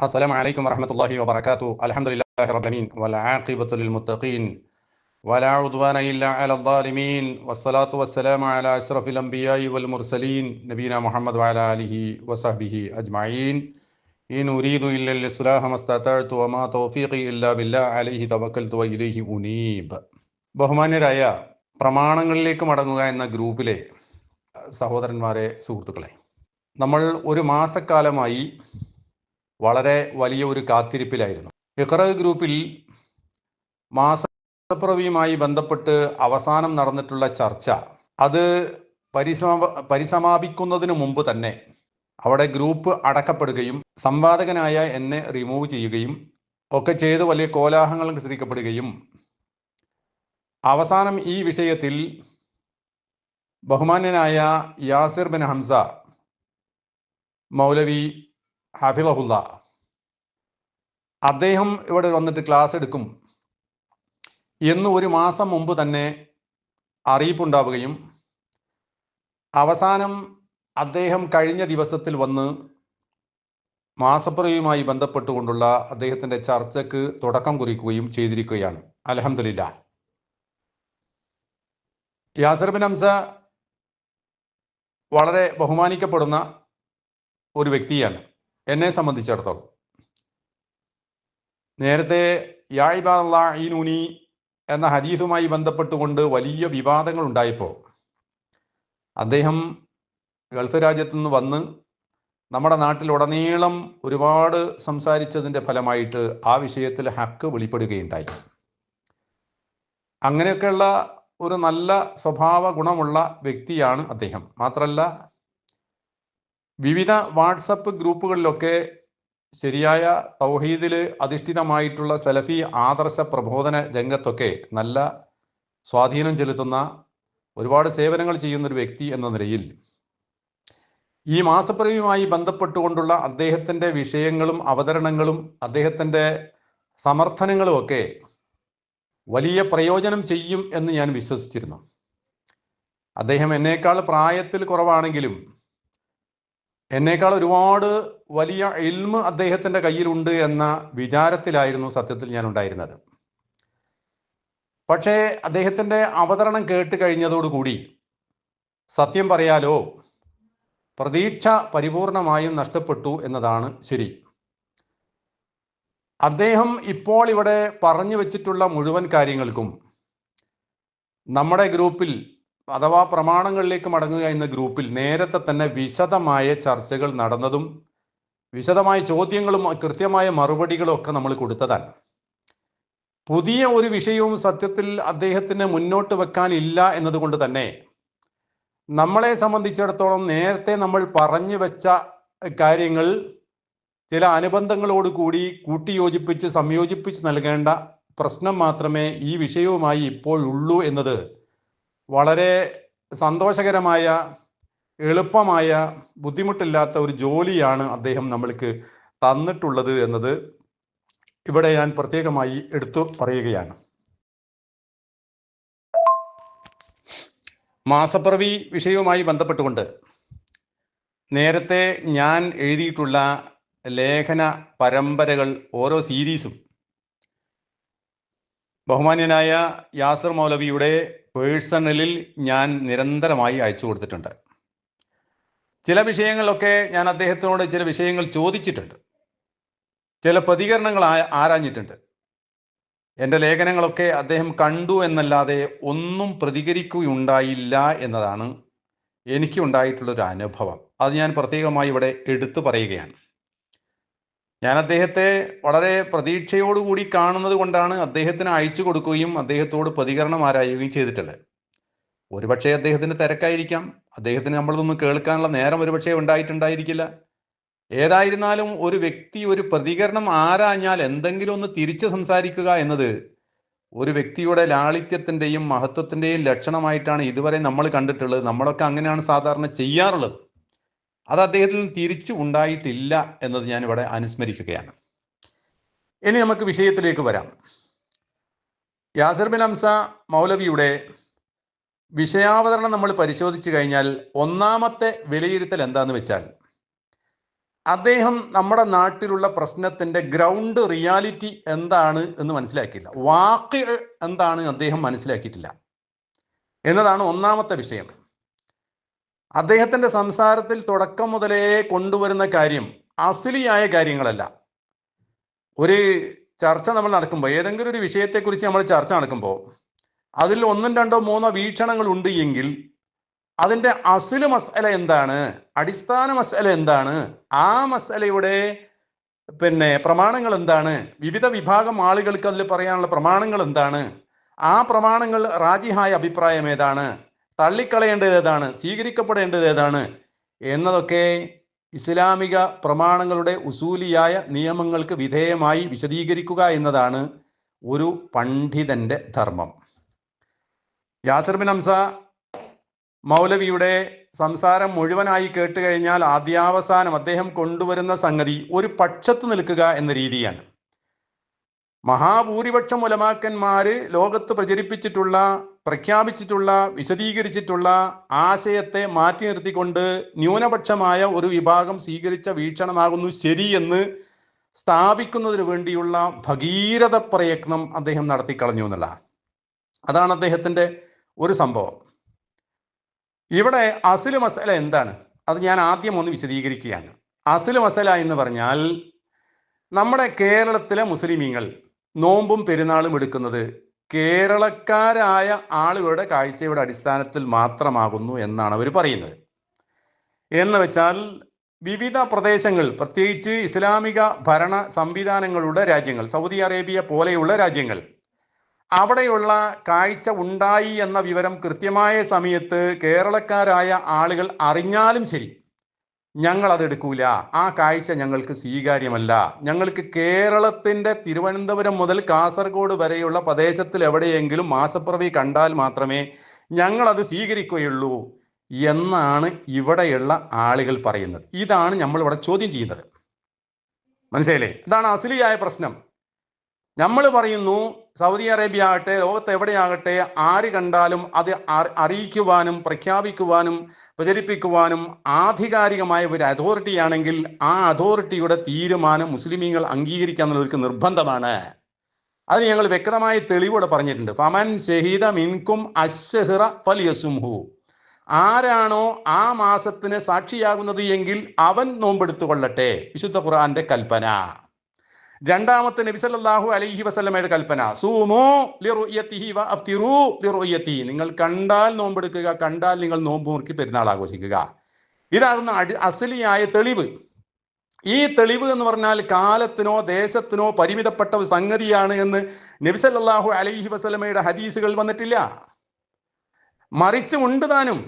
السلام عليكم ورحمة الله وبركاته الحمد لله رب العالمين والعاقبة للمتقين ولا عدوان إلا على الظالمين والصلاة والسلام على أشرف الأنبياء والمرسلين نبينا محمد وعلى آله وصحبه أجمعين إن أريد إلا الإصلاح ما استطعت وما توفيقي إلا بالله عليه توكلت وإليه أنيب ബഹുമാന്യരായ പ്രമാണങ്ങളിലേക്ക് മടങ്ങുക എന്ന ഗ്രൂപ്പിലെ സഹോദരന്മാരെ സുഹൃത്തുക്കളെ നമ്മൾ ഒരു മാസക്കാലമായി വളരെ വലിയ ഒരു കാത്തിരിപ്പിലായിരുന്നു. ഇഖറ ഗ്രൂപ്പിൽ മാസപ്രവിയുമായി ബന്ധപ്പെട്ട് അവസാനം നടന്നിട്ടുള്ള ചർച്ച അത് പരിസമാ പരിസമാപിക്കുന്നതിന് മുമ്പ് തന്നെ അവിടെ ഗ്രൂപ്പ് അടക്കപ്പെടുകയും സംവാദകനായ എന്നെ റിമൂവ് ചെയ്യുകയും ഒക്കെ ചെയ്ത് വലിയ കോലാഹലങ്ങൾ സൃഷ്ടിക്കപ്പെടുകയും അവസാനം ഈ വിഷയത്തിൽ ബഹുമാന്യനായ യാസിർ ബിൻ ഹംസ മൗലവി ഹഫിളഹുല്ല അദ്ദേഹം ഇവിടെ വന്നിട്ട് ക്ലാസ് എടുക്കും. എന്ന് ഒരു മാസം മുമ്പ് തന്നെ അറിയിപ്പുണ്ടാവുകയും അവസാനം അദ്ദേഹം കഴിഞ്ഞ ദിവസത്തിൽ വന്ന് മാസപ്രയുമായി ബന്ധപ്പെട്ടുകൊണ്ടുള്ള അദ്ദേഹത്തിന്റെ ചർച്ചയ്ക്ക് തുടക്കം കുറിക്കുകയും ചെയ്തിരിക്കുകയാണ്. അലഹമില്ല യാസർ ബിൻ ഹംസ വളരെ ബഹുമാനിക്കപ്പെടുന്ന ഒരു വ്യക്തിയാണ്. എന്നെ സംബന്ധിച്ചിടത്തോളം. നേരത്തെ യായിബാലൂനി എന്ന ഹദീസുമായി ബന്ധപ്പെട്ടുകൊണ്ട് വലിയ വിവാദങ്ങൾ ഉണ്ടായപ്പോൾ അദ്ദേഹം ഗൾഫ് രാജ്യത്തു നിന്ന് വന്ന് നമ്മുടെ നാട്ടിലുടനീളം ഒരുപാട് സംസാരിച്ചതിന്റെ ഫലമായിട്ട് ആ വിഷയത്തിൽ ഹക്ക് വെളിപ്പെടുകയുണ്ടായി. അങ്ങനെയൊക്കെയുള്ള ഒരു നല്ല സ്വഭാവ ഗുണമുള്ള വ്യക്തിയാണ് അദ്ദേഹം. മാത്രമല്ല വിവിധ വാട്സപ്പ് ഗ്രൂപ്പുകളിലൊക്കെ ശരിയായ തൗഹീദിൽ അധിഷ്ഠിതമായിട്ടുള്ള സലഫി ആദർശ പ്രബോധന രംഗത്തൊക്കെ നല്ല സ്വാധീനം ചെലുത്തുന്ന ഒരുപാട് സേവനങ്ങൾ ചെയ്യുന്ന ഒരു വ്യക്തി എന്ന നിലയിൽ ഈ മാസപ്രവിയുമായി ബന്ധപ്പെട്ടുകൊണ്ടുള്ള അദ്ദേഹത്തിന്റെ വിഷയങ്ങളും അവതരണങ്ങളും അദ്ദേഹത്തിന്റെ സമർത്ഥനങ്ങളും ഒക്കെ വലിയ പ്രയോജനം ചെയ്യും എന്ന് ഞാൻ വിശ്വസിച്ചിരുന്നു. അദ്ദേഹം എന്നേക്കാൾ പ്രായത്തിൽ കുറവാണെങ്കിലും എന്നേക്കാൾ ഒരുപാട് വലിയ ഇൽമ് അദ്ദേഹത്തിന്റെ കയ്യിലുണ്ട് എന്ന വിചാരത്തിലായിരുന്നു സത്യത്തിൽ ഞാൻ ഉണ്ടായിരുന്നത് പക്ഷേ അദ്ദേഹത്തിന്റെ അവതരണം കേട്ട് കഴിഞ്ഞതോടുകൂടി സത്യം പറയാലോ പ്രതീക്ഷ പരിപൂർണമായും നഷ്ടപ്പെട്ടു എന്നതാണ് ശരി. അദ്ദേഹം ഇപ്പോൾ ഇവിടെ പറഞ്ഞു വെച്ചിട്ടുള്ള മുഴുവൻ കാര്യങ്ങൾക്കും നമ്മുടെ ഗ്രൂപ്പിൽ അഥവാ പ്രമാണങ്ങളിലേക്ക് മടങ്ങുക എന്ന ഗ്രൂപ്പിൽ നേരത്തെ തന്നെ വിശദമായ ചർച്ചകൾ നടന്നതും വിശദമായ ചോദ്യങ്ങളും കൃത്യമായ മറുപടികളും ഒക്കെ നമ്മൾ കൊടുത്തതാണ്. പുതിയ ഒരു വിഷയവും സത്യത്തിൽ അദ്ദേഹത്തിന് മുന്നോട്ട് വെക്കാനില്ല എന്നതുകൊണ്ട് തന്നെ നമ്മളെ സംബന്ധിച്ചിടത്തോളം നേരത്തെ നമ്മൾ പറഞ്ഞു വെച്ച കാര്യങ്ങൾ ചില അനുബന്ധങ്ങളോട് കൂടി കൂട്ടിയോജിപ്പിച്ച് സംയോജിപ്പിച്ച് നൽകേണ്ട പ്രശ്നം മാത്രമേ ഈ വിഷയവുമായി ഇപ്പോഴുള്ളൂ എന്നത് വളരെ സന്തോഷകരമായ എളുപ്പമായ ബുദ്ധിമുട്ടില്ലാത്ത ഒരു ജോലിയാണ് അദ്ദേഹം നമ്മൾക്ക് തന്നിട്ടുള്ളത് എന്നത് ഇവിടെ ഞാൻ പ്രത്യേകമായി എടുത്തു പറയുകയാണ്. മാസപ്പിറവി വിഷയവുമായി ബന്ധപ്പെട്ടുകൊണ്ട് നേരത്തെ ഞാൻ എഴുതിയിട്ടുള്ള ലേഖന പരമ്പരകൾ ഓരോ സീരീസും ബഹുമാന്യനായ യാസർ മൗലവിയുടെ പേഴ്സണലിൽ ഞാൻ നിരന്തരമായി അയച്ചു കൊടുത്തിട്ടുണ്ട്. ചില വിഷയങ്ങളിലൊക്കെ ഞാൻ അദ്ദേഹത്തിനോട് ചില വിഷയങ്ങൾ ചോദിച്ചിട്ടുണ്ട്. ചില പ്രതികരണങ്ങൾ ആരാഞ്ഞിട്ടുണ്ട്. എന്റെ ലേഖനങ്ങളൊക്കെ അദ്ദേഹം കണ്ടു എന്നല്ലാതെ ഒന്നും പ്രതികരിക്കുകയുണ്ടായില്ല എന്നതാണ് എനിക്കുണ്ടായിട്ടുള്ളൊരു അനുഭവം. അത് ഞാൻ പ്രത്യേകമായി ഇവിടെ എടുത്തു പറയുകയാണ്. ഞാൻ അദ്ദേഹത്തെ വളരെ പ്രതീക്ഷയോടുകൂടി കാണുന്നത് കൊണ്ടാണ് അദ്ദേഹത്തിന് അയച്ചു കൊടുക്കുകയും അദ്ദേഹത്തോട് പ്രതികരണം ആരായുകയും ചെയ്തിട്ടുള്ളത്. ഒരുപക്ഷെ അദ്ദേഹത്തിന് തിരക്കായിരിക്കാം. അദ്ദേഹത്തിന് നമ്മളതൊന്നും കേൾക്കാനുള്ള നേരം ഒരുപക്ഷെ ഉണ്ടായിട്ടുണ്ടായിരിക്കില്ല. ഏതായിരുന്നാലും ഒരു വ്യക്തി ഒരു പ്രതികരണം ആരാഞ്ഞാൽ എന്തെങ്കിലും ഒന്ന് തിരിച്ച് സംസാരിക്കുക എന്നത് ഒരു വ്യക്തിയുടെ ലാളിത്യത്തിന്റെയും മഹത്വത്തിന്റെയും ലക്ഷണമായിട്ടാണ് ഇതുവരെ നമ്മൾ കണ്ടിട്ടുള്ളത്. നമ്മളൊക്കെ അങ്ങനെയാണ് സാധാരണ ചെയ്യാറുള്ളത്. അത് അദ്ദേഹത്തിൽ തിരിച്ചു ഉണ്ടായിട്ടില്ല എന്നത് ഞാനിവിടെ അനുസ്മരിക്കുകയാണ്. ഇനി നമുക്ക് വിഷയത്തിലേക്ക് വരാം. യാസർ ബിൻ ഹംസ മൗലവിയുടെ വിഷയാവതരണം നമ്മൾ പരിശോധിച്ചു കഴിഞ്ഞാൽ ഒന്നാമത്തെ വിലയിരുത്തൽ എന്താന്ന് വെച്ചാൽ അദ്ദേഹം നമ്മുടെ നാട്ടിലുള്ള പ്രശ്നത്തിന്റെ ഗ്രൗണ്ട് റിയാലിറ്റി എന്താണ് എന്ന് മനസ്സിലാക്കിയില്ല. വാക്ക് എന്താണ് അദ്ദേഹം മനസ്സിലാക്കിയിട്ടില്ല. എന്നതാണ് ഒന്നാമത്തെ വിഷയം. അദ്ദേഹത്തിന്റെ സംസാരത്തിൽ തുടക്കം മുതലേ കൊണ്ടുവരുന്ന കാര്യം അസിലിയായ കാര്യങ്ങളല്ല. ഒരു ചർച്ച നമ്മൾ നടക്കുമ്പോൾ ഏതെങ്കിലും ഒരു വിഷയത്തെക്കുറിച്ച് നമ്മൾ ചർച്ച നടക്കുമ്പോൾ അതിൽ ഒന്നും രണ്ടോ മൂന്നോ വീക്ഷണങ്ങൾ ഉണ്ട് എങ്കിൽ അതിന്റെ അസിൽ മസല എന്താണ്? അടിസ്ഥാന മസല എന്താണ്? ആ മസലയുടെ പിന്നെ പ്രമാണങ്ങൾ എന്താണ്? വിവിധ വിഭാഗം ആളുകൾക്ക് അതിൽ പറയാനുള്ള പ്രമാണങ്ങൾ എന്താണ്? ആ പ്രമാണങ്ങൾ റാജിഹായ അഭിപ്രായം ഏതാണ്? തള്ളിക്കളയേണ്ടത് ഏതാണ് സ്വീകരിക്കപ്പെടേണ്ടത് ഏതാണ് എന്നതൊക്കെ ഇസ്ലാമിക പ്രമാണങ്ങളുടെ ഉസൂലിയായ നിയമങ്ങൾക്ക് വിധേയമായി വിശദീകരിക്കുക എന്നതാണ് ഒരു പണ്ഡിതന്റെ ധർമ്മം. യാസിർ ബിൻ ഹംസ മൗലവിയുടെ സംസാരം മുഴുവനായി കേട്ട് കഴിഞ്ഞാൽ ആദ്യാവസാനം അദ്ദേഹം കൊണ്ടുവരുന്ന സംഗതി ഒരു പക്ഷത്ത് നിൽക്കുക എന്ന രീതിയാണ്. മഹാഭൂരിപക്ഷം ഉലമാക്കന്മാര് ലോകത്ത് പ്രചരിപ്പിച്ചിട്ടുള്ള പ്രഖ്യാപിച്ചിട്ടുള്ള വിശദീകരിച്ചിട്ടുള്ള ആശയത്തെ മാറ്റി നിർത്തിക്കൊണ്ട് ന്യൂനപക്ഷമായ ഒരു വിഭാഗം സ്വീകരിച്ച വീക്ഷണമാകുന്നു ശരിയെന്ന് സ്ഥാപിക്കുന്നതിന് വേണ്ടിയുള്ള ഭഗീരഥ പ്രയത്നം അദ്ദേഹം നടത്തിക്കളഞ്ഞു എന്നുള്ള അതാണ് അദ്ദേഹത്തിന്റെ ഒരു സംഭവം. ഇവിടെ അസിൽ മസല എന്താണ്? അത് ഞാൻ ആദ്യം ഒന്ന് വിശദീകരിക്കുകയാണ്. അസിൽ മസല എന്ന് പറഞ്ഞാൽ നമ്മുടെ കേരളത്തിലെ മുസ്ലിമീങ്ങൾ നോമ്പും പെരുന്നാളും എടുക്കുന്നത് കേരളക്കാരായ ആളുകളുടെ കാഴ്ചയുടെ അടിസ്ഥാനത്തിൽ മാത്രമാകുന്നു എന്നാണ് അവർ പറയുന്നത്. എന്ന് വെച്ചാൽ വിവിധ പ്രദേശങ്ങൾ പ്രത്യേകിച്ച് ഇസ്ലാമിക ഭരണ സംവിധാനങ്ങളുടെ രാജ്യങ്ങൾ സൗദി അറേബ്യ പോലെയുള്ള രാജ്യങ്ങൾ അവിടെയുള്ള കാഴ്ച ഉണ്ടായി എന്ന വിവരം കൃത്യമായ സമയത്ത് കേരളക്കാരായ ആളുകൾ അറിഞ്ഞാലും ശരി. ഞങ്ങൾ അതെടുക്കൂല ആ കാഴ്ച ഞങ്ങൾക്ക് സ്വീകാര്യമല്ല. ഞങ്ങൾക്ക് കേരളത്തിന്റെ തിരുവനന്തപുരം മുതൽ കാസർഗോഡ് വരെയുള്ള പ്രദേശത്തിൽ എവിടെയെങ്കിലും മാസപ്പിറവി കണ്ടാൽ മാത്രമേ ഞങ്ങൾ അത് സ്വീകരിക്കുകയുള്ളൂ എന്നാണ് ഇവിടെയുള്ള ആളുകൾ പറയുന്നത്. ഇതാണ് നമ്മൾ ഇവിടെ ചോദ്യം ചെയ്യുന്നത്. മനസ്സിലായില്ലേ? ഇതാണ് അസലിയായ പ്രശ്നം. നമ്മൾ പറയുന്നു സൗദി അറേബ്യ ആകട്ടെ ലോകത്ത് എവിടെയാകട്ടെ ആര് കണ്ടാലും അത് അറിയിക്കുവാനും പ്രഖ്യാപിക്കുവാനും പ്രചരിപ്പിക്കുവാനും ആധികാരികമായ ഒരു അതോറിറ്റി ആണെങ്കിൽ ആ അതോറിറ്റിയുടെ തീരുമാനം മുസ്ലിമീങ്ങൾ അംഗീകരിക്കുക എന്നുള്ളവർക്ക് നിർബന്ധമാണ്. അത് ഞങ്ങൾ വ്യക്തമായ തെളിവോടെ പറഞ്ഞിട്ടുണ്ട്. ഫമൻ ഷഹീദ മിൻകും അശ്ഹറ ആരാണോ ആ മാസത്തിന് സാക്ഷിയാകുന്നത് എങ്കിൽ അവൻ നോമ്പെടുത്തുകൊള്ളട്ടെ. വിശുദ്ധ ഖുർആന്റെ കൽപ്പന. രണ്ടാമത്തെ നബി സല്ലല്ലാഹു അലൈഹി വസല്ലമയുടെ കൽപ്പന സൂമോ നിങ്ങൾ കണ്ടാൽ നോമ്പെടുക്കുക കണ്ടാൽ നിങ്ങൾ നോമ്പ് മുറുക്കി പെരുന്നാൾ ആഘോഷിക്കുക. ഇതാകുന്ന അടി അസലിയായ തെളിവ്. ഈ തെളിവ് എന്ന് പറഞ്ഞാൽ കാലത്തിനോ ദേശത്തിനോ പരിമിതപ്പെട്ട ഒരു സംഗതിയാണ് എന്ന് നബി സല്ലല്ലാഹു അലൈഹി വസല്ലമയുടെ ഹദീസുകൾ വന്നിട്ടില്ല. മറിച്ച് ഉണ്ട് താനും.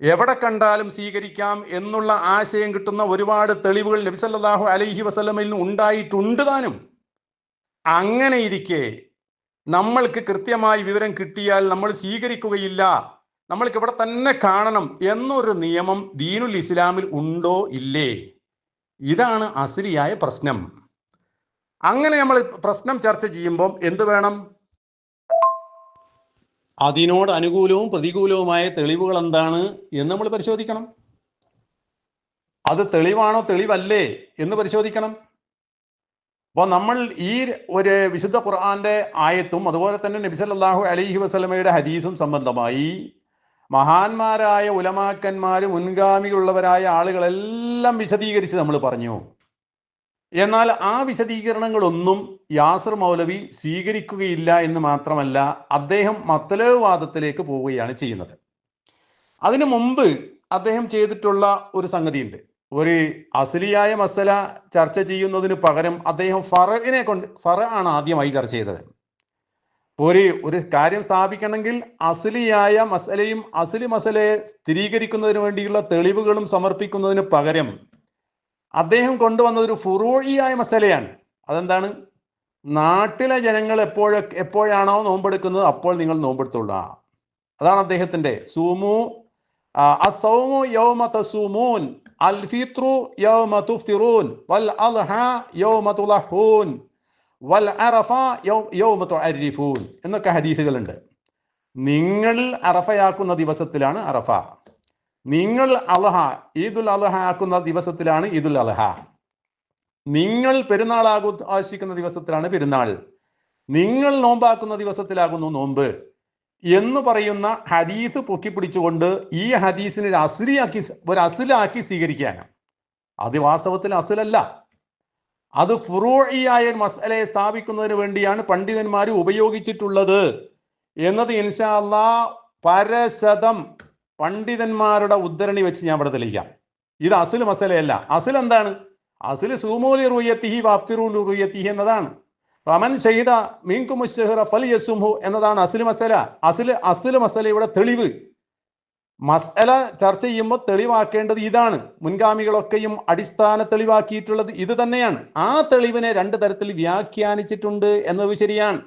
എവിടെ കണ്ടാലും സ്വീകരിക്കാം എന്നുള്ള ആശയം കിട്ടുന്ന ഒരുപാട് തെളിവുകൾ നബി സല്ലല്ലാഹു അലൈഹി വസല്ലമയിൽ നിന്ന് ഉണ്ടായിട്ടുണ്ട് താനും. അങ്ങനെ ഇരിക്കെ നമ്മൾക്ക് കൃത്യമായി വിവരം കിട്ടിയാൽ നമ്മൾ സ്വീകരിക്കുകയില്ല. നമ്മൾക്ക് ഇവിടെ തന്നെ കാണണം എന്നൊരു നിയമം ദീനുൽ ഇസ്ലാമിൽ ഉണ്ടോ ഇല്ലേ? ഇതാണ് അസിലിയായ പ്രശ്നം. അങ്ങനെ നമ്മൾ പ്രശ്നം ചർച്ച ചെയ്യുമ്പോൾ എന്ത് വേണം? അതിനോട് അനുകൂലവും പ്രതികൂലവുമായ തെളിവുകൾ എന്താണ് എന്ന് നമ്മൾ പരിശോധിക്കണം. അത് തെളിവാണോ തെളിവല്ലേ എന്ന് പരിശോധിക്കണം. അപ്പോൾ നമ്മൾ ഈ ഒരു വിശുദ്ധ ഖുർആന്റെ ആയത്തും അതുപോലെ തന്നെ നബി സല്ലല്ലാഹു അലൈഹി വസ്ലമയുടെ ഹദീസും സംബന്ധമായി മഹാന്മാരായ ഉലമാക്കന്മാർ മുൻഗാമികളുള്ളവരായ ആളുകളെല്ലാം വിശദീകരിച്ച് നമ്മൾ പറഞ്ഞു. എന്നാൽ ആ വിശദീകരണങ്ങളൊന്നും യാസർ മൗലവി സ്വീകരിക്കുകയില്ല എന്ന് മാത്രമല്ല അദ്ദേഹം മത്തലവാദത്തിലേക്ക് പോവുകയാണ് ചെയ്യുന്നത്. അതിനു മുമ്പ് അദ്ദേഹം ചെയ്തിട്ടുള്ള ഒരു സംഗതിയുണ്ട്. ഒരു അസലിയായ മസല ചർച്ച ചെയ്യുന്നതിന് പകരം അദ്ദേഹം ഫറവിനെ കൊണ്ട് ഫറ ആണ് ആദ്യമായി ചർച്ച ചെയ്തത്. ഒരു ഒരു കാര്യം സ്ഥാപിക്കണമെങ്കിൽ അസലിയായ മസലയും അസലി മസലയെ സ്ഥിരീകരിക്കുന്നതിന് വേണ്ടിയുള്ള തെളിവുകളും സമർപ്പിക്കുന്നതിന് പകരം അദ്ദേഹം കൊണ്ടുവന്നത് ഒരു ഫുറോഴിയായ മസലയാണ്. അതെന്താണ്? നാട്ടിലെ ജനങ്ങൾ എപ്പോഴൊക്കെ എപ്പോഴാണോ നോമ്പെടുക്കുന്നത് അപ്പോൾ നിങ്ങൾ നോമ്പെടുത്തുള്ള അതാണ് അദ്ദേഹത്തിന്റെ സൂമു അസൗമു യൗമ തസൂമൂൻ അൽ ഫിത്രു യൗമ വൽ അൽഹ യൗമ തുലഹൂൻ വൽ അറഫ യൗമ തുഅരിഫൂൻ എന്നൊക്കെ ഹദീസുകളുണ്ട്. നിങ്ങൾ അറഫയാക്കുന്ന ദിവസത്തിലാണ് അറഫ. നിങ്ങൾ അലഹ ഈദുൽ അലഹ ആക്കുന്ന ദിവസത്തിലാണ് ഈദുൽ അലഹ. നിങ്ങൾ പെരുന്നാൾ ആകു ആശിക്കുന്ന ദിവസത്തിലാണ് പെരുന്നാൾ. നിങ്ങൾ നോമ്പാക്കുന്ന ദിവസത്തിലാകുന്നു നോമ്പ്. എന്ന് പറയുന്ന ഹദീസ് പൊക്കിപ്പിടിച്ചുകൊണ്ട് ഈ ഹദീസിനെ ഒരു അസിലിയാക്കി ഒരു അസിലാക്കി സ്വീകരിക്കുകയാണ്. അത് വാസ്തവത്തിൽ അസിലല്ല. അത് ഫുറോയിയായ മസലയെ സ്ഥാപിക്കുന്നതിന് വേണ്ടിയാണ് പണ്ഡിതന്മാർ ഉപയോഗിച്ചിട്ടുള്ളത്. എന്നത് ഇൻഷാല്ല പരശതം പണ്ഡിതന്മാരുടെ ഉദ്ധരണി വെച്ച് ഞാൻ ഇവിടെ തെളിയിക്കാം. ഇത് അസിൽ മസലയല്ല. അസിൽ എന്താണ്? അസിൽ സൂമൂലി റുയത്തിഹി വാപ്തിറൂലു റുയത്തിഹി എന്നതാണ്. അമൻ ചെയ്ത മീൻകുമുഷഹറ ഫൽ യസുംഹു എന്നതാണ് അസിൽ മസല. അസിൽ അസിൽ മസലയുടെ തെളിവ്. മസല ചർച്ച ചെയ്യുമ്പോൾ തെളിവാക്കേണ്ടത് ഇതാണ്. മുൻഗാമികളൊക്കെയും അടിസ്ഥാന തെളിവാക്കിയിട്ടുള്ളത് ഇത് തന്നെയാണ്. ആ തെളിവിനെ രണ്ട് തരത്തിൽ വ്യാഖ്യാനിച്ചിട്ടുണ്ട് എന്നത് ശരിയാണ്.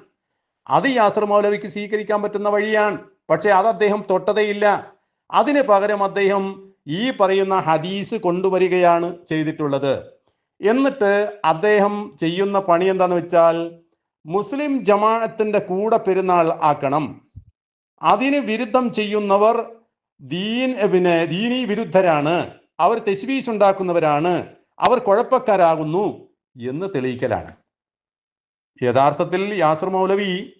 അത് യാസർ മൗലവിക്ക് സ്വീകരിക്കാൻ പറ്റുന്ന വഴിയാണ്. പക്ഷേ അത് അദ്ദേഹം തൊട്ടതേയില്ല. അതിന് പകരം അദ്ദേഹം ഈ പറയുന്ന ഹദീസ് കൊണ്ടുവരികയാണ് ചെയ്തിട്ടുള്ളത്. എന്നിട്ട് അദ്ദേഹം ചെയ്യുന്ന പണി എന്താന്ന് വെച്ചാൽ മുസ്ലിം ജമാഅത്തിന്റെ കൂടെ പെരുന്നാൾ ആക്കണം. അതിന് വിരുദ്ധം ചെയ്യുന്നവർ ദീൻ പിന്നെ ദീനി വിരുദ്ധരാണ്. അവർ തെശ്വീസ് ഉണ്ടാക്കുന്നവരാണ്. അവർ കുഴപ്പക്കാരാകുന്നു എന്ന് തെളിയിക്കലാണ്. യഥാർത്ഥത്തിൽ യാസർ മൗലവി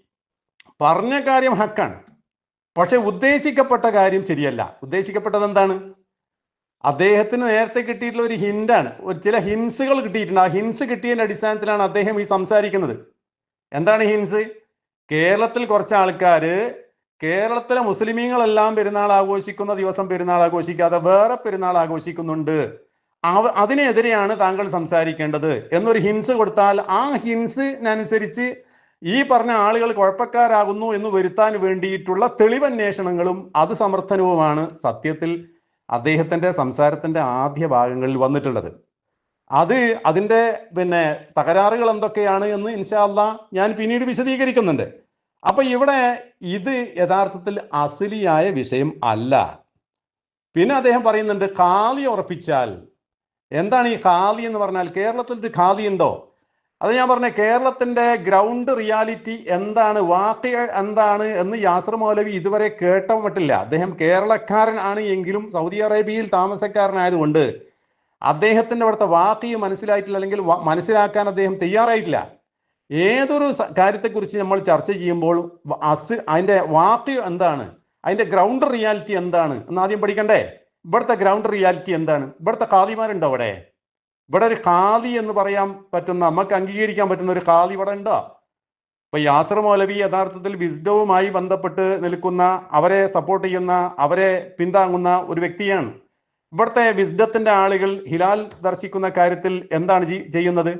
പറഞ്ഞ കാര്യം ഹക്കാണ്. പക്ഷെ ഉദ്ദേശിക്കപ്പെട്ട കാര്യം ശരിയല്ല. ഉദ്ദേശിക്കപ്പെട്ടത് എന്താണ് അദ്ദേഹത്തിന് നേരത്തെ കിട്ടിയിട്ടുള്ള ഒരു ഹിന്റാണ് ഒരു ചില ഹിൻസുകൾ കിട്ടിയിട്ടുണ്ട്. ആ ഹിൻസ് കിട്ടിയതിന്റെ അടിസ്ഥാനത്തിലാണ് അദ്ദേഹം ഈ സംസാരിക്കുന്നത്. എന്താണ് ഹിൻസ് കേരളത്തിൽ കുറച്ച് ആൾക്കാർ കേരളത്തിലെ മുസ്ലിമീങ്ങളെല്ലാം പെരുന്നാൾ ആഘോഷിക്കുന്ന ദിവസം പെരുന്നാൾ ആഘോഷിക്കാതെ വേറെ പെരുന്നാൾ ആഘോഷിക്കുന്നുണ്ട്. അവ അതിനെതിരെയാണ് താങ്കൾ സംസാരിക്കേണ്ടത്. എന്നൊരു ഹിൻസ് കൊടുത്താൽ ആ ഹിൻസിനനുസരിച്ച് ഈ പറഞ്ഞ ആളുകൾ കുഴപ്പക്കാരാകുന്നു എന്ന് വരുത്താൻ വേണ്ടിയിട്ടുള്ള തെളിവന്വേഷണങ്ങളും അത് സമർത്ഥനവുമാണ് സത്യത്തിൽ അദ്ദേഹത്തിന്റെ സംസാരത്തിന്റെ ആദ്യ ഭാഗങ്ങളിൽ വന്നിട്ടുള്ളത്. അത് അതിന്റെ പിന്നെ തകരാറുകൾ എന്തൊക്കെയാണ് എന്ന് ഇൻഷാല്ല ഞാൻ പിന്നീട് വിശദീകരിക്കുന്നുണ്ട്. അപ്പൊ ഇവിടെ ഇത് യഥാർത്ഥത്തിൽ അസിലിയായ വിഷയം അല്ല. പിന്നെ അദ്ദേഹം പറയുന്നുണ്ട് കാലി ഉറപ്പിച്ചാൽ. എന്താണ് ഈ കാലി എന്ന് പറഞ്ഞാൽ കേരളത്തിൽ ഒരു ഖാദി ഉണ്ടോ? അത് ഞാൻ പറഞ്ഞ കേരളത്തിന്റെ ഗ്രൗണ്ട് റിയാലിറ്റി എന്താണ് വാക്ക് എന്താണ് എന്ന് യാസർ മൗലവി ഇതുവരെ കേട്ട പറ്റില്ല അദ്ദേഹം കേരളക്കാരൻ ആണ് എങ്കിലും സൗദി അറേബ്യയിൽ താമസക്കാരനായതുകൊണ്ട് അദ്ദേഹത്തിന്റെ അവിടുത്തെ വാക്ക് മനസ്സിലായിട്ടില്ല അല്ലെങ്കിൽ മനസ്സിലാക്കാൻ അദ്ദേഹം തയ്യാറായിട്ടില്ല. ഏതൊരു കാര്യത്തെക്കുറിച്ച് നമ്മൾ ചർച്ച ചെയ്യുമ്പോൾ അസ് അതിന്റെ വാക്ക് എന്താണ് അതിന്റെ ഗ്രൗണ്ട് റിയാലിറ്റി എന്താണ് എന്ന് ആദ്യം പഠിക്കണ്ടേ? ഇവിടുത്തെ ഗ്രൗണ്ട് റിയാലിറ്റി എന്താണ്? ഇവിടുത്തെ കാതിമാരുണ്ടോ അവിടെ? ഇവിടെ ഒരു ഖാദി എന്ന് പറയാൻ പറ്റുന്ന നമുക്ക് അംഗീകരിക്കാൻ പറ്റുന്ന ഒരു ഖാദി ഇവിടെ ഉണ്ടോ? ഇപ്പൊ യാസർ യഥാർത്ഥത്തിൽ വിസ്ഡവുമായി ബന്ധപ്പെട്ട് നിൽക്കുന്ന അവരെ സപ്പോർട്ട് ചെയ്യുന്ന അവരെ പിന്താങ്ങുന്ന ഒരു വ്യക്തിയാണ്. ഇവിടുത്തെ വിസ്ഡത്തിന്റെ ആളുകൾ ഹിലാൽ ദർശിക്കുന്ന കാര്യത്തിൽ എന്താണ് ചെയ്യുന്നത്?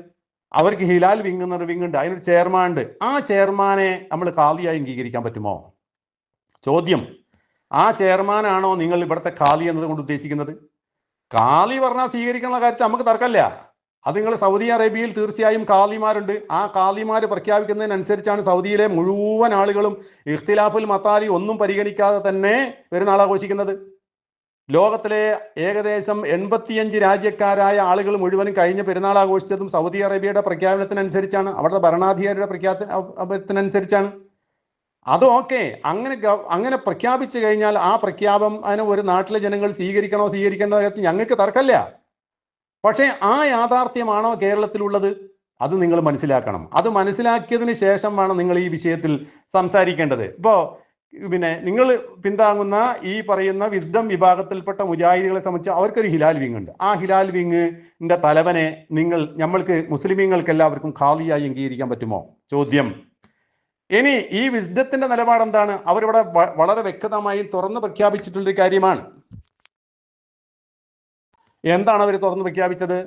അവർക്ക് ഹിലാൽ വിങ് എന്നൊരു വിങ് ഉണ്ട് അതിനൊരു ചെയർമാൻ ഉണ്ട്. ആ ചെയർമാനെ നമ്മൾ ഖാദിയായി അംഗീകരിക്കാൻ പറ്റുമോ? ചോദ്യം. ആ ചെയർമാനാണോ നിങ്ങൾ ഇവിടുത്തെ ഖാദി എന്നതുകൊണ്ട് ഉദ്ദേശിക്കുന്നത്? കാലി പറഞ്ഞാൽ സ്വീകരിക്കുന്ന കാര്യത്തിൽ നമുക്ക് തർക്കമില്ല. അത് നിങ്ങൾ സൗദി അറേബ്യയിൽ തീർച്ചയായും കാലിമാരുണ്ട് ആ കാലിമാർ പ്രഖ്യാപിക്കുന്നതിനനുസരിച്ചാണ് സൗദിയിലെ മുഴുവൻ ആളുകളും ഇഖ്തിലാഫുൽ മത്താലി ഒന്നും പരിഗണിക്കാതെ തന്നെ പെരുന്നാൾ ആഘോഷിക്കുന്നത് ലോകത്തിലെ ഏകദേശം എൺപത്തിയഞ്ച് രാജ്യക്കാരായ ആളുകൾ മുഴുവനും കഴിഞ്ഞ പെരുന്നാൾ ആഘോഷിച്ചതും സൗദി അറേബ്യയുടെ പ്രഖ്യാപനത്തിനനുസരിച്ചാണ്. അവിടുത്തെ ഭരണാധികാരിയുടെ പ്രഖ്യാപനത്തിനനുസരിച്ചാണ് അത് ഓക്കെ. അങ്ങനെ അങ്ങനെ പ്രഖ്യാപിച്ചു കഴിഞ്ഞാൽ ആ പ്രഖ്യാപനം ഒരു നാട്ടിലെ ജനങ്ങൾ സ്വീകരിക്കണോ സ്വീകരിക്കേണ്ട കാര്യത്തിൽ ഞങ്ങൾക്ക് തർക്കമില്ല. പക്ഷേ ആ യാഥാർത്ഥ്യമാണോ കേരളത്തിലുള്ളത്? അത് നിങ്ങൾ മനസ്സിലാക്കണം. അത് മനസ്സിലാക്കിയതിന് ശേഷം വേണം നിങ്ങൾ ഈ വിഷയത്തിൽ സംസാരിക്കേണ്ടത്. ഇപ്പോ പിന്നെ നിങ്ങൾ പിന്താങ്ങുന്ന ഈ പറയുന്ന വിസ്ഡം വിഭാഗത്തിൽപ്പെട്ട മുജാഹിദികളെ സംബന്ധിച്ച് അവർക്കൊരു ഹിലാൽ വിങ് ഉണ്ട്. ആ ഹിലാൽ വിങ്ങിന്റെ തലവനെ നിങ്ങൾ നമ്മൾക്ക് മുസ്ലിമീങ്ങൾക്ക് എല്ലാവർക്കും ഖാലിയായി അംഗീകരിക്കാൻ പറ്റുമോ? ചോദ്യം. ഇനി ഈ വിസ്ഡത്തിന്റെ നിലപാട് എന്താണ്? അവരിവിടെ വളരെ വ്യക്തമായി തുറന്ന് പ്രഖ്യാപിച്ചിട്ടുള്ളൊരു കാര്യമാണ്. എന്താണ് അവർ തുറന്ന് പ്രഖ്യാപിച്ചത്?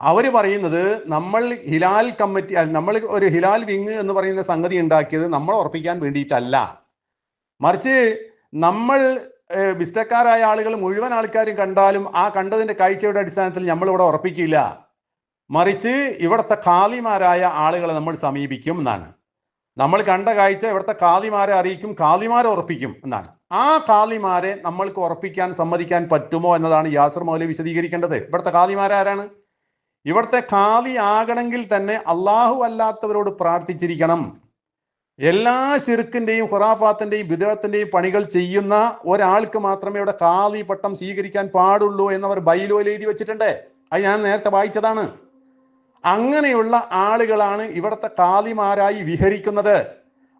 അവർ പറയുന്നത് നമ്മൾ ഹിലാൽ കമ്മിറ്റി നമ്മൾ ഒരു ഹിലാൽ വിങ് എന്ന് പറയുന്ന സംഗതി ഉണ്ടാക്കിയത് നമ്മൾ ഉറപ്പിക്കാൻ വേണ്ടിയിട്ടല്ല. മറിച്ച് നമ്മൾ വിസ്റ്റക്കാരായ ആളുകൾ മുഴുവൻ ആൾക്കാരും കണ്ടാലും ആ കണ്ടതിന്റെ കാഴ്ചയുടെ അടിസ്ഥാനത്തിൽ നമ്മൾ ഇവിടെ ഉറപ്പിക്കില്ല. മറിച്ച് ഇവിടുത്തെ ഖാലിമാരായ ആളുകളെ നമ്മൾ സമീപിക്കും എന്നാണ്. നമ്മൾ കണ്ട കാഴ്ച ഇവിടുത്തെ കാലിമാരെ അറിയിക്കും കാലിമാരെ ഉറപ്പിക്കും എന്നാണ്. ആ കാലിമാരെ നമ്മൾക്ക് ഉറപ്പിക്കാൻ സമ്മതിക്കാൻ പറ്റുമോ എന്നതാണ് യാസർ മൗലി വിശദീകരിക്കേണ്ടത്. ഇവിടുത്തെ കാലിമാരാരാണ് ഇവിടുത്തെ കാലി ആകണമെങ്കിൽ തന്നെ അള്ളാഹു അല്ലാത്തവരോട് പ്രാർത്ഥിച്ചിരിക്കണം. എല്ലാ ശിർക്കിന്റെയും ഖുറാഫാത്തിന്റെയും ബിദഴത്തിന്റെയും പണികൾ ചെയ്യുന്ന ഒരാൾക്ക് മാത്രമേ ഇവിടെ കാലി പട്ടം സ്വീകരിക്കാൻ പാടുള്ളൂ എന്നവർ ബൈലോയിൽ എഴുതി വെച്ചിട്ടുണ്ട്. അത് ഞാൻ നേരത്തെ വായിച്ചതാണ്. അങ്ങനെയുള്ള ആളുകളാണ് ഇവിടുത്തെ കാലിമാരായി വിഹരിക്കുന്നത്.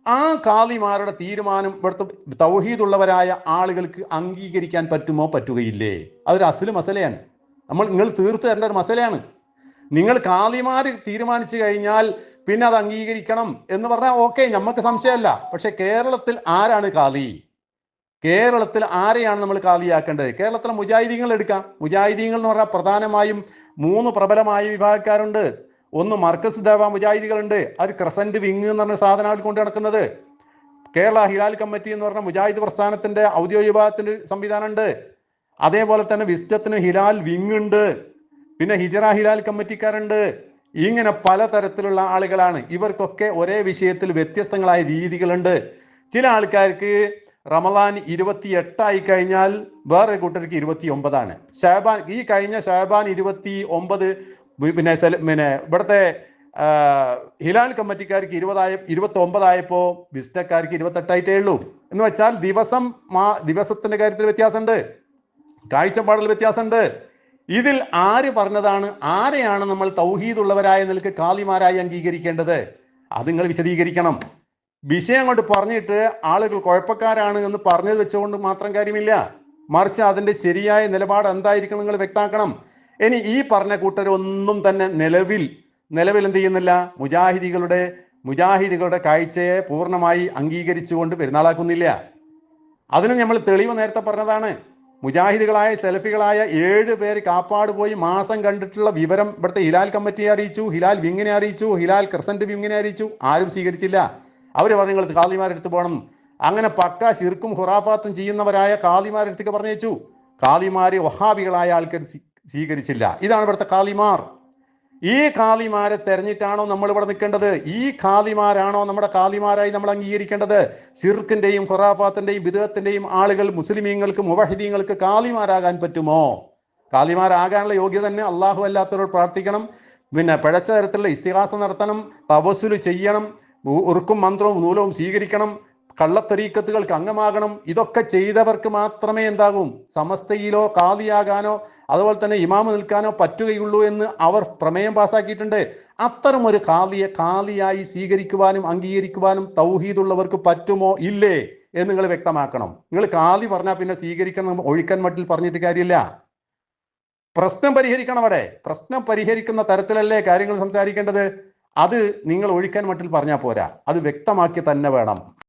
ആ കാലിമാരുടെ തീരുമാനം ഇവിടുത്തെ തൗഹീദുള്ളവരായ ആളുകൾക്ക് അംഗീകരിക്കാൻ പറ്റുമോ പറ്റുകയില്ലേ? അതൊരു അസൽ മസലയാണ്. നമ്മൾ നിങ്ങൾ തീർത്തു തരേണ്ട ഒരു മസലയാണ്. നിങ്ങൾ കാലിമാർ തീരുമാനിച്ചു കഴിഞ്ഞാൽ പിന്നെ അത് അംഗീകരിക്കണം എന്ന് പറഞ്ഞാൽ ഓക്കെ നമുക്ക് സംശയമല്ല. പക്ഷെ കേരളത്തിൽ ആരാണ് കാലി? കേരളത്തിൽ ആരെയാണ് നമ്മൾ കാലിയാക്കേണ്ടത്? കേരളത്തിലെ മുജാഹിദീങ്ങൾ എടുക്കാം. മുജാഹിദീങ്ങൾ എന്ന് പറഞ്ഞാൽ പ്രധാനമായും മൂന്ന് പ്രബലമായ വിഭാഗക്കാരുണ്ട്. ഒന്ന് മർക്കസ് ദേവ മുജാഹിദികളുണ്ട്. അത് ക്രസന്റ് വിങ് എന്ന് പറഞ്ഞ സാധനങ്ങൾ കൊണ്ട് നടക്കുന്നത്. കേരള ഹിലാൽ കമ്മിറ്റി എന്ന് പറഞ്ഞ മുജാഹിദ് പ്രസ്ഥാനത്തിന്റെ ഔദ്യോഗിക വിഭാഗത്തിന്റെ സംവിധാനമുണ്ട്. അതേപോലെ തന്നെ വിസ്റ്റത്തിന് ഹിലാൽ വിങ് ഉണ്ട്. പിന്നെ ഹിജറ ഹിലാൽ കമ്മിറ്റിക്കാരുണ്ട്. ഇങ്ങനെ പലതരത്തിലുള്ള ആളുകളാണ്. ഇവർക്കൊക്കെ ഒരേ വിഷയത്തിൽ വ്യത്യസ്തങ്ങളായ രീതികളുണ്ട്. ചില ആൾക്കാർക്ക് റമദാൻ ഇരുപത്തി എട്ടായി കഴിഞ്ഞാൽ വേറെ കൂട്ടർക്ക് ഇരുപത്തി ഒമ്പതാണ് ഷാബാൻ ഈ കഴിഞ്ഞ ഷാബാൻ ഇരുപത്തി ഒമ്പത് പിന്നെ പിന്നെ ഇവിടുത്തെ ഹിലാൽ കമ്മിറ്റിക്കാർക്ക് ഇരുപതായ ഇരുപത്തി ഒമ്പതായപ്പോൾ വിസ്റ്റക്കാർക്ക് ഇരുപത്തെട്ടായിട്ടേ ഉള്ളൂ. എന്ന് വെച്ചാൽ ദിവസം മാ ദിവസത്തിന്റെ കാര്യത്തിൽ വ്യത്യാസമുണ്ട്. കാഴ്ചപ്പാടിൽ വ്യത്യാസമുണ്ട്. ഇതിൽ ആര് പറഞ്ഞതാണ് ആരെയാണ് നമ്മൾ തൗഹീദുള്ളവരായ നിലയ്ക്ക് കാലിമാരായി അംഗീകരിക്കേണ്ടത്? അത് നിങ്ങൾ വിശദീകരിക്കണം. വിഷയം കൊണ്ട് പറഞ്ഞിട്ട് ആളുകൾ കുഴപ്പക്കാരാണ് എന്ന് പറഞ്ഞത് വെച്ചുകൊണ്ട് മാത്രം കാര്യമില്ല. മറിച്ച് അതിന്റെ ശരിയായ നിലപാട് എന്തായിരിക്കണം നിങ്ങൾ വ്യക്താക്കണം. ഇനി ഈ പറഞ്ഞ കൂട്ടരൊന്നും തന്നെ നിലവിൽ നിലവിൽ എന്ത് ചെയ്യുന്നില്ല? മുജാഹിദികളുടെ മുജാഹിദികളുടെ കാഴ്ചയെ പൂർണമായി അംഗീകരിച്ചുകൊണ്ട് പെരുന്നാളാക്കുന്നില്ല. അതിനും നമ്മൾ തെളിവ് നേരത്തെ പറഞ്ഞതാണ്. മുജാഹിദികളായ സെൽഫികളായ ഏഴ് പേര് കാപ്പാട് പോയി മാസം കണ്ടിട്ടുള്ള വിവരം ഇവിടുത്തെ ഹിലാൽ കമ്മിറ്റിയെ അറിയിച്ചു ഹിലാൽ വിങ്ങിനെ അറിയിച്ചു ഹിലാൽ ക്രസന്റ് വിങ്ങിനെ അറിയിച്ചു. ആരും സ്വീകരിച്ചില്ല. അവർ പറഞ്ഞു നിങ്ങൾ കാലിമാരെടുത്ത് പോകണം. അങ്ങനെ പക്ക ശിർക്കും ഹുറാഫാത്തും ചെയ്യുന്നവരായ കാലിമാരെടുത്തേക്ക് പറഞ്ഞേച്ചു കാലിമാര് വഹാബികളായ ആൾക്കാർ സ്വീ- സ്വീകരിച്ചില്ല. ഇതാണ് ഇവിടുത്തെ കാലിമാർ. ഈ കാലിമാരെ തെരഞ്ഞിട്ടാണോ നമ്മൾ ഇവിടെ നിൽക്കേണ്ടത്? ഈ കാലിമാരാണോ നമ്മുടെ കാലിമാരായി നമ്മൾ അംഗീകരിക്കേണ്ടത്? സിർക്കിന്റെയും ഖുറാഫാത്തിന്റെയും ബിദത്തിന്റെയും ആളുകൾ മുസ്ലിമീങ്ങൾക്കും മുവഹിദീങ്ങൾക്ക് കാലിമാരാകാൻ പറ്റുമോ? കാലിമാരാകാനുള്ള യോഗ്യത തന്നെ അള്ളാഹു അല്ലാത്തവരോട് പ്രാർത്ഥിക്കണം. പിന്നെ പിഴച്ച തരത്തിലുള്ള ഇസ്തിഹാസം നടത്തണം തപസ്സുൽ ചെയ്യണം ഉറുക്കും മന്ത്രവും നൂലവും സ്വീകരിക്കണം. കള്ളത്തരീക്കത്തുകൾക്ക് അംഗമാകണം. ഇതൊക്കെ ചെയ്തവർക്ക് മാത്രമേ എന്താകും. സമസ്തയിലോ കാതിയാകാനോ അതുപോലെ തന്നെ ഇമാമ് നിൽക്കാനോ പറ്റുകയുള്ളൂ എന്ന് അവർ പ്രമേയം പാസാക്കിയിട്ടുണ്ട്. അത്തരം ഒരു കാതിയെ കാതിയായി സ്വീകരിക്കുവാനും അംഗീകരിക്കുവാനും തൗഹീദുള്ളവർക്ക് പറ്റുമോ? ഇല്ലേ? എന്ന് നിങ്ങൾ വ്യക്തമാക്കണം. നിങ്ങൾ കാതി പറഞ്ഞാൽ പിന്നെ സ്വീകരിക്കണം ഒഴുക്കൻ മട്ടിൽ പറഞ്ഞിട്ട് കാര്യമില്ല. പ്രശ്നം പരിഹരിക്കണം അവിടെ. പ്രശ്നം പരിഹരിക്കുന്ന തരത്തിലല്ലേ കാര്യങ്ങൾ സംസാരിക്കേണ്ടത്? അത് നിങ്ങൾ ഒഴിക്കാൻ മട്ടിൽ പറഞ്ഞാൽ പോരാ. അത് വ്യക്തമാക്കി തന്നെ വേണം.